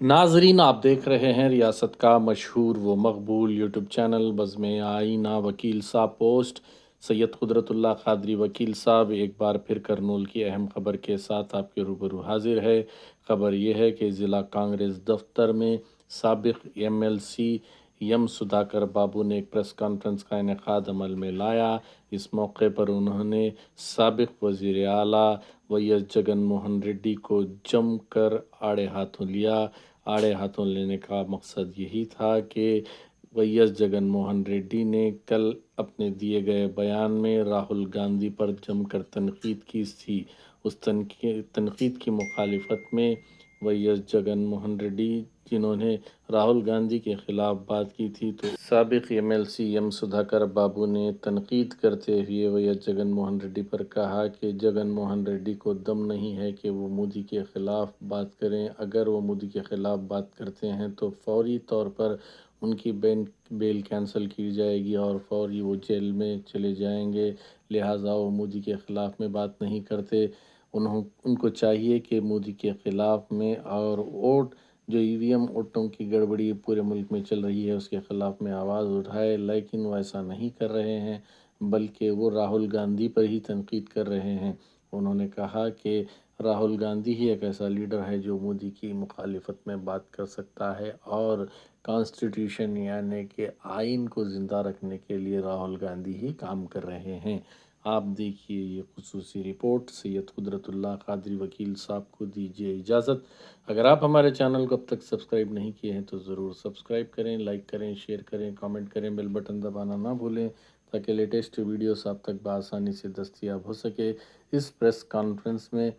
ناظرین، آپ دیکھ رہے ہیں ریاست کا مشہور و مقبول یوٹیوب چینل بزم آئینہ وکیل صاحب پوسٹ۔ سید قدرت اللہ قادری وکیل صاحب، ایک بار پھر کرنول کی اہم خبر کے ساتھ آپ کے روبرو حاضر ہے۔ خبر یہ ہے کہ ضلع کانگریس دفتر میں سابق ایم ایل سی یم سدھاکر بابو نے ایک پریس کانفرنس کا انعقاد عمل میں لایا۔ اس موقع پر انہوں نے سابق وزیر اعلیٰ وی ایس جگن موہن ریڈی کو جم کر آڑے ہاتھوں لیا۔ آڑے ہاتھوں لینے کا مقصد یہی تھا کہ وی ایس جگن موہن ریڈی نے کل اپنے دیے گئے بیان میں راہل گاندھی پر جم کر تنقید کی تھی۔ اس تنقید کی مخالفت میں ویس جگن موہن ریڈی جنہوں نے راہل گاندھی کے خلاف بات کی تھی تو سابق ایم ایل سی ایم سدھاکر بابو نے تنقید کرتے ہوئے ویس جگن موہن ریڈی پر کہا کہ جگن موہن ریڈی کو دم نہیں ہے کہ وہ مودی کے خلاف بات کریں۔ اگر وہ مودی کے خلاف بات کرتے ہیں تو فوری طور پر ان کی بین بیل کینسل کی جائے گی اور فوری وہ جیل میں چلے جائیں گے۔ لہٰذا وہ مودی کے خلاف میں بات نہیں کرتے۔ انہوں ان کو چاہیے کہ مودی کے خلاف میں اور ووٹ جو ای وی ایم ووٹوں کی گڑبڑی پورے ملک میں چل رہی ہے، اس کے خلاف میں آواز اٹھائے، لیکن وہ ایسا نہیں کر رہے ہیں، بلکہ وہ راہل گاندھی پر ہی تنقید کر رہے ہیں۔ انہوں نے کہا کہ راہل گاندھی ہی ایک ایسا لیڈر ہے جو مودی کی مخالفت میں بات کر سکتا ہے اور کانسٹیٹیوشن یعنی کہ آئین کو زندہ رکھنے کے لیے راہل گاندھی ہی کام کر رہے ہیں۔ آپ دیکھیے یہ خصوصی رپورٹ، سید قدرت اللہ قادری وکیل صاحب کو دیجیے اجازت۔ اگر آپ ہمارے چینل کو اب تک سبسکرائب نہیں کیے ہیں تو ضرور سبسکرائب کریں، لائک کریں، شیئر کریں، کامنٹ کریں، بیل بٹن دبانا نہ بھولیں تاکہ لیٹسٹ ویڈیوز آپ تک بآسانی سے دستیاب ہو سکے۔ اس پریس کانفرنس میں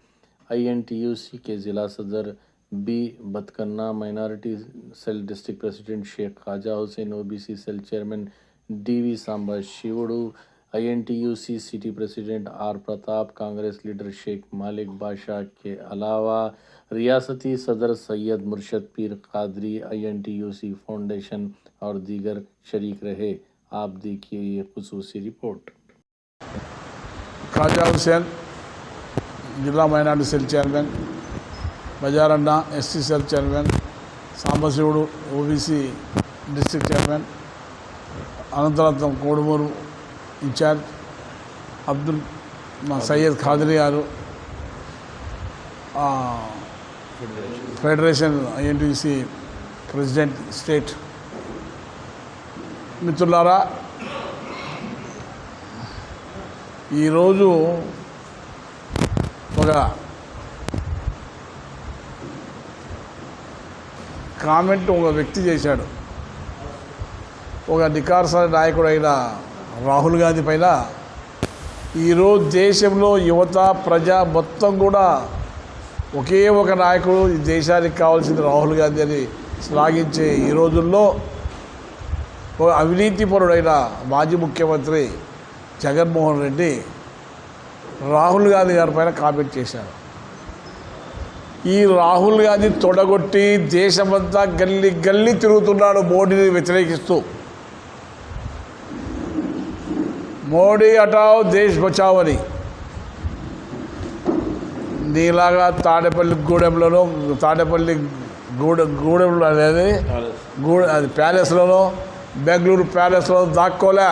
آئی این ٹی یو سی کے ضلع صدر بی بدکنہ مائنارٹی سیل ڈسٹرکٹ پریسیڈنٹ شیخ خواجہ حسین، او بی سی سیل چیئرمین ڈی وی سامبا شیوڑو آئی این ٹی یو سی سٹی پریسیڈنٹ آر پرتاپ، کانگریس لیڈر شیخ مالک بادشاہ کے علاوہ ریاستی صدر سید مرشد پیر قادری آئی این ٹی یو سی فاؤنڈیشن اور دیگر شریک رہے۔ آپ دیکھیے یہ خصوصی رپورٹ۔ خواجہ حسین జిల్లా minority cell chairman Bazaranna SC cell chairman Sambasivudu OBC district chairman Anantharatnam Kodumuru in charge Abdul మా సయ్యద్ ఖాదరి గారు federation INTUC president state. మిత్రులారా ఈరోజు ఒక comment ఒక వ్యక్తి చేశాడు. ఒక నికార్స నాయకుడైన రాహుల్ గాంధీ పైన ఈరోజు దేశంలో యువత ప్రజ మొత్తం కూడా ఒకే ఒక నాయకుడు ఈ దేశానికి కావాల్సింది రాహుల్ గాంధీ అని శ్లాఘించే ఈ రోజుల్లో ఒక అవినీతిపరుడైన మాజీ ముఖ్యమంత్రి జగన్మోహన్ రెడ్డి రాహుల్ గాంధీ గారి పైన కామెంట్ చేశారు. ఈ రాహుల్ గాంధీ తొడగొట్టి దేశమంతా గల్లీ గల్లీ తిరుగుతున్నాడు మోడీని వ్యతిరేకిస్తూ. మోడీ హటావ్ దేశ్ బచావ్ అని. నీలాగా తాడేపల్లి గూడెంలోనో తాడేపల్లి గూడె గూడెంలో అనేది గూడె అది ప్యాలెస్లోనో బెంగళూరు ప్యాలెస్లో దాక్కోలే.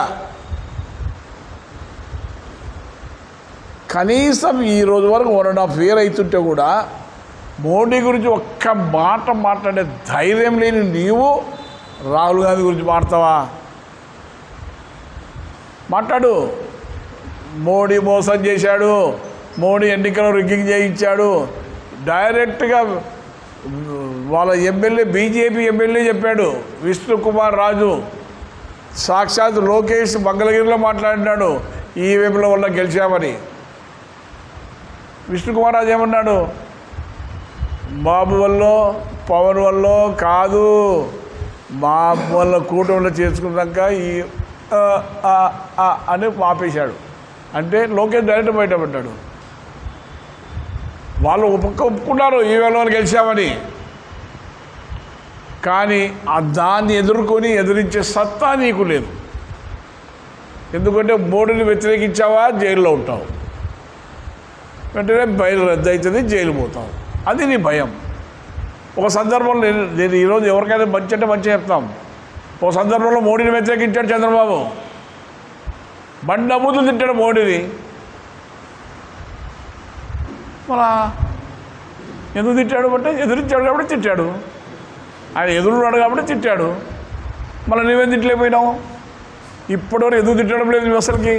కనీసం ఈ రోజు వరకు వన్ అండ్ హాఫ్ ఇయర్ అవుతుంటే కూడా మోడీ గురించి ఒక్క మాట మాట్లాడే ధైర్యం లేని నీవు రాహుల్ గాంధీ గురించి మాడతావా మాట్లాడు. మోడీ మోసం చేశాడు. మోడీ ఎన్నికలు రిగ్గింగ్ చేయించాడు. డైరెక్ట్గా వాళ్ళ ఎమ్మెల్యే బీజేపీ ఎమ్మెల్యే చెప్పాడు. విష్ణు కుమార్ రాజు. సాక్షాత్ లోకేష్ మంగళగిరిలో మాట్లాడినాడు. ఈవీఎంల వల్ల గెలిచామని. విష్ణు కుమారాజు ఏమన్నాడు? బాబు వల్ల పవన్ వల్ల కాదు మా వల్ల కూటమిలో చేసుకున్నాక ఈ అని ఆపేశాడు అంటే లోకేష్ డైరెక్ట్ బయటపడ్డాడు వాళ్ళు ఒప్పుక ఒప్పుకున్నారు ఈ వేళ గెలిచామని. కానీ ఆ దాన్ని ఎదుర్కొని ఎదిరించే సత్తా నీకు లేదు. ఎందుకంటే మోడీని వ్యతిరేకించావా? జైల్లో ఉంటావు. వెంటనే బయలు రద్దు అవుతుంది జైలు పోతాం. అది నీ భయం. ఒక సందర్భంలో నేను నేను ఈరోజు ఎవరికైనా మంచి అంటే మంచి చెప్తాం. ఒక సందర్భంలో మోడీని వ్యతిరేకించాడు చంద్రబాబు. బండి అమ్ముతులు తింటాడు మోడీని. మన ఎందుకు తిట్టాడు అంటే ఎదురించాడు కాబట్టి తిట్టాడు. ఆయన ఎదురున్నాడు కాబట్టి తిట్టాడు. మళ్ళీ నువ్వేం తిట్టలేకపోయినావు? ఇప్పటివరకు ఎదురు తిట్టడం లేదు నువ్వు అసలుకి?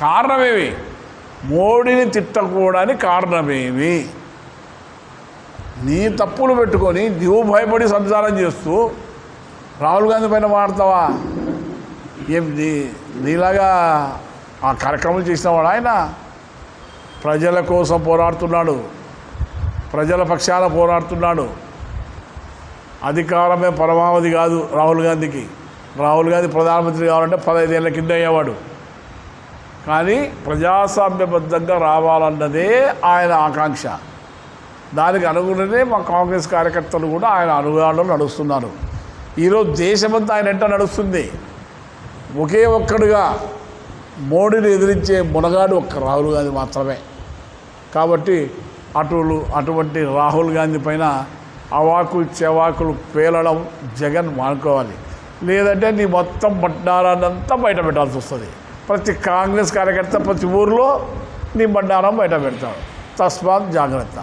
కారణమేమి మోడీని తిట్టకూడని కారణమేమి? నీ తప్పులు పెట్టుకొని నువ్వు భయపడి సంచారం చేస్తూ రాహుల్ గాంధీ పైన వాడతావా ఏం నీలాగా ఆ కార్యక్రమం చేసినవాడు ఆయన ప్రజల కోసం పోరాడుతున్నాడు. ప్రజల పక్షాన పోరాడుతున్నాడు. అధికారమే పరమావధి కాదు రాహుల్ గాంధీకి. రాహుల్ గాంధీ ప్రధానమంత్రి కావాలంటే పదహైదేళ్ళ కింద అయ్యేవాడు. కానీ ప్రజాస్వామ్యబద్ధంగా రావాలన్నదే ఆయన ఆకాంక్ష. దానికి అనుగుణనే మా కాంగ్రెస్ కార్యకర్తలు కూడా ఆయన అనుగాడలో నడుస్తున్నారు. ఈరోజు దేశమంతా ఆయన ఎంట నడుస్తుంది. ఒకే ఒక్కడుగా మోడీని ఎదిరించే మునగాడు ఒక్క రాహుల్ గాంధీ మాత్రమే. కాబట్టి అటులు అటువంటి రాహుల్ గాంధీ పైన అవాకులు చెవాకులు పేలడం జగన్ మానుకోవాలి. లేదంటే నీ మొత్తం బండారాన్నంతా బయట పెట్టాల్సి వస్తుంది. ప్రతి కాంగ్రెస్ కార్యకర్త ప్రతి ఊర్లో నీ బండారం బయట పెడతాడు. తస్మాత్ జాగ్రత్త.